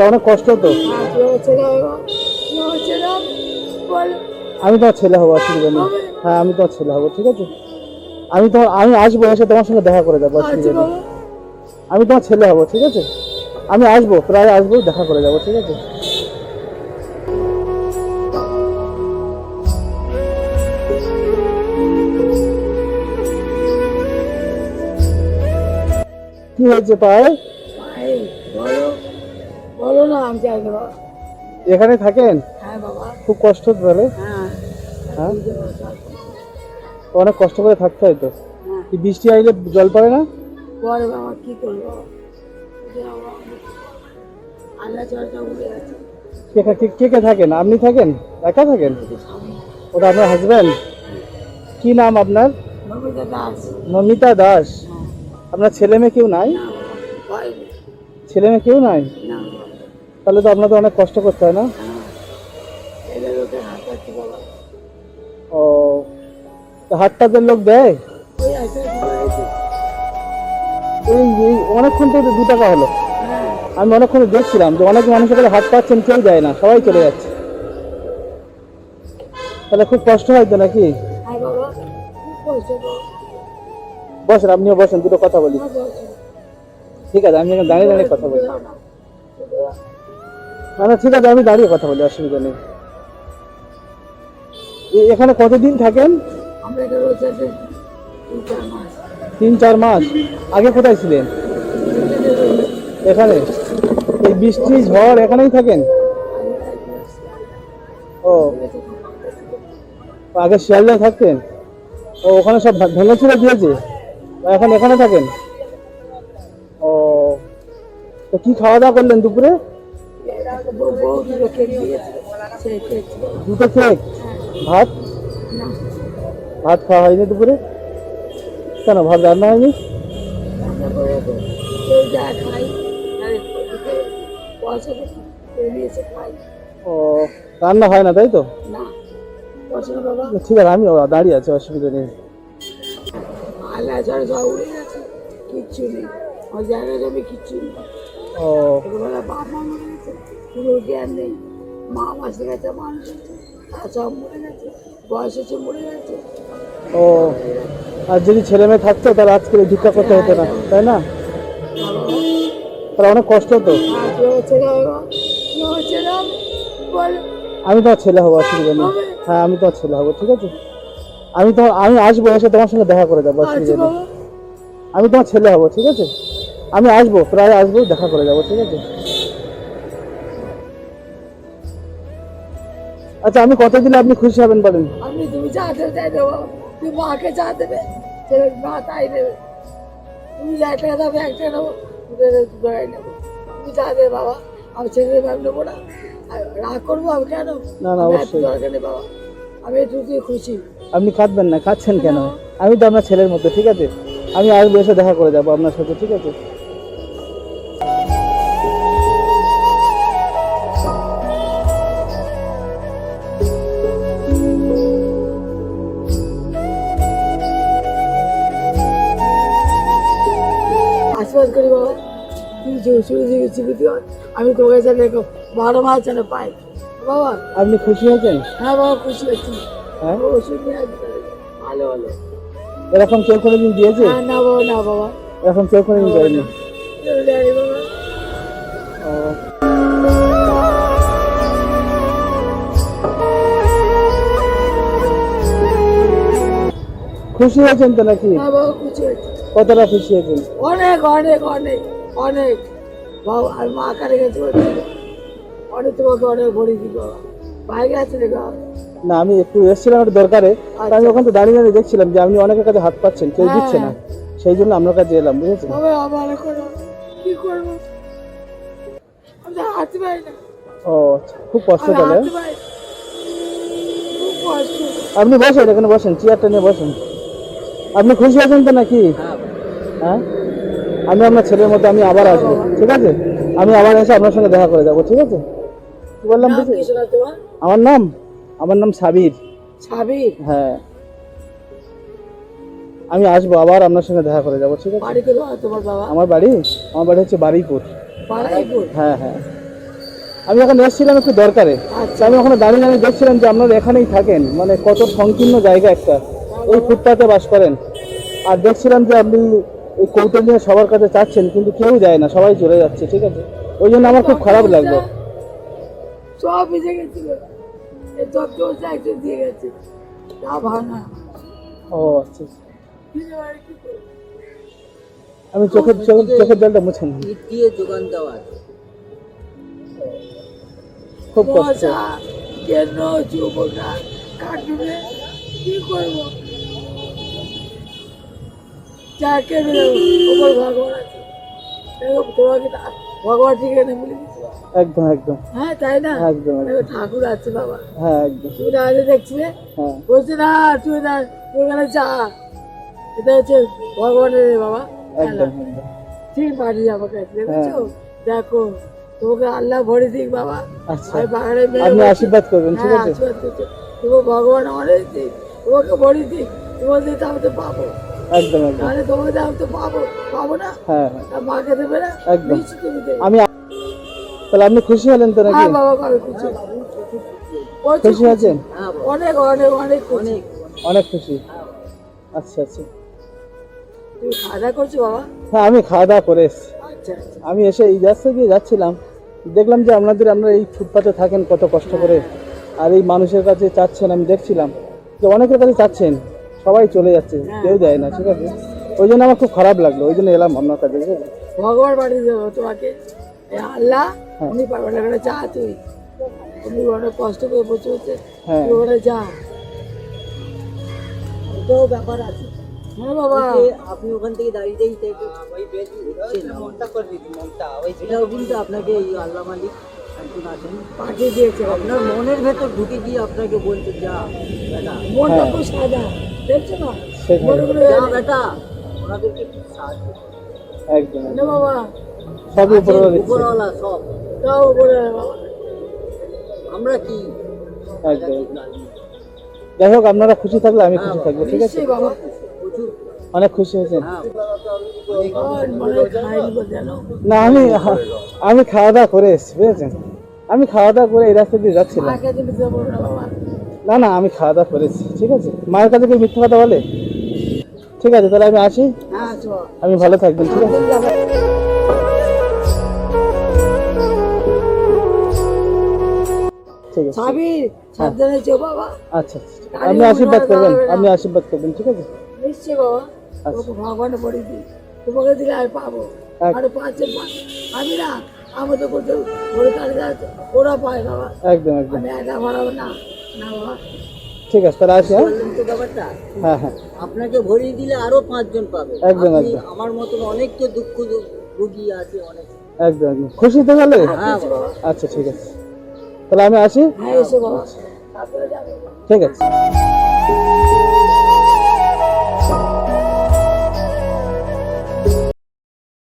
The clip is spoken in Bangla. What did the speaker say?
অনেক কষ্ট তো? আমি তোমার ছেলে হব অসুবিধা নেই হ্যাঁ আমি তোমার ছেলে হব, ঠিক আছে? আমি তোমার আমি আসব এসে তোমার সঙ্গে দেখা করে যাব অসুবিধা নেই আমি তোমার ছেলে হব, ঠিক আছে? আমি আসব, প্রায় আসব, দেখা করে যাব, ঠিক আছে? কি হয়েছে পায়ে বলো না আমি চাই দেবো এখানে থাকেন? হ্যাঁ বাবা। খুব কষ্ট তাহলে? হ্যাঁ। হ্যাঁ? অনেক কষ্ট করে থাকতে হয় তো। হ্যাঁ। কি বৃষ্টি আইলে জল পড়ে না? পরে বাবা কি করব? আল্লাহ জলটা উঠে গেছে। কে কে কে কে থাকেন? আপনি থাকেন? একা থাকেন? ওটা আপনার হাজবেন্ড কি নাম আপনার? নমিতা দাস। নমিতা দাস। হ্যাঁ। আপনার ছেলে মেয়ে কেউ নাই। ছেলে মেয়ে কেউ নাই? না। তাহলে তো আপনাদের অনেক কষ্ট করতে হয় না? ও, তো লোক দেয়? এই এই, অনেকক্ষণ তো দু টাকা হলো। আমি অনেকক্ষণ দেখছিলাম যে অনেক মানুষের কাছে হাত পাচ্ছেন, কেউ দেয় না, সবাই চলে যাচ্ছে। তাহলে খুব কষ্ট হয় তো নাকি? বসেন, আপনিও বসেন, দুটো কথা বলি। ঠিক আছে, আমি দাঁড়িয়ে দাঁড়িয়ে কথা বলি। না। না না ঠিক আছে আমি দাঁড়িয়ে কথা বলি অসুবিধা নেই। এখানে কতদিন থাকেন? তিন চার মাস। আগে কোথায় ছিলেন? এখানে। এই বৃষ্টি ঝড় এখানেই থাকেন? ও। আগে শিয়ালদায় থাকতেন? ও ওখানে সব ভেঙে চুরে দিয়েছে? এখন এখানে থাকেন? ও। তো কি খাওয়া দাওয়া করলেন দুপুরে? বউ দুটো কেক দিয়েছে সেই কেক দুটো কেক ভাত? ভাত খাওয়া হয়নি দুপুরে? কেন ভাত রান্না হয়নি? ও রান্না হয় না তাই তো? বাবা ঠিক আছে আমি দাঁড়িয়ে আছি অসুবিধা নেই। আল্লাহ ঝড় সব উড়ে গেছে কিচ্ছু নেই। আমার জায়গা জমি কিচ্ছু নেই। ও। ছোটবেলা কোনো জ্ঞান নেই। মা মাসে গেছে মানুষ সব মরে গেছে বয়স হচ্ছে মরে গেছে। ও আর যদি ছেলে মেয়ে থাকতো তাহলে আজকে ভিক্ষা করতে হতো না তাই না? তাহলে অনেক কষ্ট তো আর কি হচ্ছে না বাবা? কি হচ্ছে না বল। আমি তোমার ছেলে হব অসুবিধা নেই। হ্যাঁ আমি তোমার ছেলে হব ঠিক আছে? আমি তোমার আমি আসব এসে তোমার সঙ্গে দেখা করে যাব আচ্ছা অসুবিধা নেই। আমি তোমার ছেলে হব ঠিক আছে? আমি আসব প্রায় আসব দেখা করে যাব ঠিক আছে? আচ্ছা আমি কত দিলে আপনি খুশি হবেন বলেন। আমি তুমি যা দেবে তাই দেবো। তুমি মাকে যা দেবে মা তাই দেবে। তুমি যা টাকা দেবে এক টাকা নেব নেব তুমি যা দেবে বাবা আমি ছেলে দেবে আমি নেব না। রাগ করব আমি কেন? না, না, অবশ্যই। দরকার নেই বাবা। আমি একটু খুশি। আপনি খাটবেন না খাচ্ছেন কেন? আমি তো আপনার ছেলের মতো ঠিক আছে? আমি আসব এসে দেখা করে যাব আপনার সাথে ঠিক আছে? আশীর্বাদ করি বাবা আমি তোমার কাছে রেখো বারো মাস যেন পাই। বাবা আপনি খুশি হয়েছেন হ্যাঁ বাবা খুশি হচ্ছি হ্যাঁ? ওষুধ নিয়ে আসবে। ভালো ভালো। এরকম কেউ কোনোদিন দিয়েছে? হ্যাঁ না বাবা না বাবা। এরকম কেউ বাবা খুশি হয়েছেন তো নাকি? হ্যাঁ বাবা খুশি হচ্ছি কতটা খুশি হয়েছেন? অনেক অনেক অনেক অনেক। বাবা আর মা কারে গেছে অনেক তোমাকে অনেক ভরি দিব বাবা বাইরে আছে রে না আমি একটু এসেছিলাম একটা দরকারে আমি ওখান তো দাঁড়িয়ে দাঁড়িয়ে দেখছিলাম যে আপনি অনেকের কাছে হাত পাচ্ছেন কেউ হ্যাঁ। দিচ্ছে না। সেই জন্য আপনার কাছে এলাম বুঝেছেন? কি করব? আমি তো হাঁটতে পারি না। ও আচ্ছা, খুব কষ্ট তাহলে। আপনি বসেন এখানে বসেন চেয়ারটা নিয়ে বসেন। আপনি খুশি আছেন তো নাকি? হ্যাঁ? আমি আপনার ছেলের মধ্যে আমি আবার আসব ঠিক আছে? আমি আবার এসে আপনার সঙ্গে দেখা করে যাব ঠিক আছে? কি বললাম আমার নাম? আমার নাম সাবির। সাবির? হ্যাঁ। আমি আসব আবার আপনার সঙ্গে দেখা করে যাব ঠিক আছে? আমার বাড়ি? আমার বাড়ি হচ্ছে বারুইপুর হ্যাঁ হ্যাঁ। আমি এখন এসেছিলাম একটু দরকারে আচ্ছা। আমি ওখানে দাঁড়িয়ে দাঁড়িয়ে দেখছিলাম যে আপনারা এখানেই থাকেন মানে কত সংকীর্ণ জায়গা একটা এই ফুটপাতে বাস করেন। আর দেখছিলাম যে আপনি এই নিয়ে সবার কাছে চাচ্ছেন কিন্তু কেউ যায় না সবাই চলে যাচ্ছে ঠিক আছে? ওই জন্য আমার খুব খারাপ লাগল। সব ভিজে গেছিল। এই দপ্তরটা একটু দিয়ে গেছে। তা ভাঙা ও আচ্ছা আচ্ছা। আমি চোখের চোখের চোখের জলটা মুছে নিই। দিয়ে যোগান দেওয়া খুব কষ্ট। মশা কেন চুবোটা কাটবে কি করব? যা কেন ওপর ভগবান আছে। তোমাকে ভগবান ঠিক এনে বলে একদম একদম। হ্যাঁ তাই না? একদম। ঠাকুর আছে বাবা। হ্যাঁ একদম। তুমি দেখছিলে? হ্যাঁ। বলছে না তুই না তুই ওখানে যা। এটা হচ্ছে ভগবানের বাবা একদম ঠিক পাঠিয়ে যাব কাছে দেখেছ দেখো আল্লাহ ভরে দিক বাবা। আচ্ছা। আমি আপনি আশীর্বাদ করবেন ঠিক হ্যাঁ, আছে? আশীর্বাদ করছ। তোমার ভগবান অনেক দিক তোমাকে বড়ি দিক। তোমার দিতে আমি তো পাবো। একদম একদম। তাহলে তোমাকে আমি তো পাবো পাবো না? হ্যাঁ হ্যাঁ। মাকে দেবে না একদম। আমি তাহলে আপনি খুশি হলেন তো নাকি? হ্যাঁ বাবা খুশি। খুশি আছেন? অনেক অনেক অনেক খুশি। অনেক অনেক খুশি। আচ্ছা আচ্ছা। তুমি খাওয়া দাওয়া করছ বাবা? হ্যাঁ আমি খাওয়া দাওয়া করে এসেছি। আচ্ছা আচ্ছা। আমি এসে এই রাস্তা দিয়ে যাচ্ছিলাম। দেখলাম যে আপনাদের আপনারা এই ফুটপাতে থাকেন কত কষ্ট করে। আর এই মানুষের কাছে চাচ্ছেন আমি দেখছিলাম যে অনেকের কাছে চাচ্ছেন। সবাই চলে যাচ্ছে কেউ যায় না ঠিক আছে? ওই জন্য আমার খুব খারাপ লাগল ওই জন্য এলাম আপনার কাছে ঠিক আছে? ভগবান পাঠিয়ে দেবো তোমাকে। আল্লাহ হ্যাঁ। উনি পারবে না যা তুই। তুমি অনেক কষ্ট করে বসে বসে হ্যাঁ। ওখানে যা। এটাও ব্যাপার আছে। হ্যাঁ বাবা। আপনি ওখান থেকে এটাও কিন্তু আপনাকে এই আল্লাহ মালিক একজন আছেন। পাঠিয়ে দিয়েছে। আপনার মনের ভেতর ঢুকে গিয়ে আপনাকে বলছে যা মনটা হ্যাঁ। খুব একদম। সবই উপরওয়ালা সব। আমরা কি? একদম। যাই হোক আপনারা খুশি থাকলে আমি খুশি থাকব ঠিক আছে? অনেক খুশি হয়েছেন। হ্যাঁ। হয় না আমি আমি খাওয়া দাওয়া করে এসেছি বুঝেছেন? আমি খাওয়া দাওয়া করে এই রাস্তা দিয়ে যাচ্ছিলাম। না না আমি খাওয়া দাওয়া করেছি ঠিক আছে? মায়ের কাছে কি মিথ্যা কথা বলে? ঠিক আছে তাহলে আমি আসি। হ্যাঁ আমি ভালো থাকবেন ঠিক আছে? ঠিক বাবা। আচ্ছা আচ্ছা আপনি আশীর্বাদ করবেন আপনি আশীর্বাদ করবেন ঠিক আছে? নিশ্চয়ই বাবা। ভগবান পড়ে দিই। তোমাকে দিলে পাবো। পাঁচে আমি না করতে ওরা পায় বাবা। একদম একদম। আমি একা বাড়াবো না। ঠিক আছে তাহলে আসি হ্যাঁ? হ্যাঁ হ্যাঁ। আপনাকে ভরিয়ে দিলে আরও পাঁচজন পাবে। একদম, একদম। আমার মতন অনেক তো দুঃখ রুগী আছে অনেক। একদম একদম। খুশি তো তাহলে? হ্যাঁ আচ্ছা ঠিক আছে। তাহলে আমি আসি? হ্যাঁ ঠিক আছে।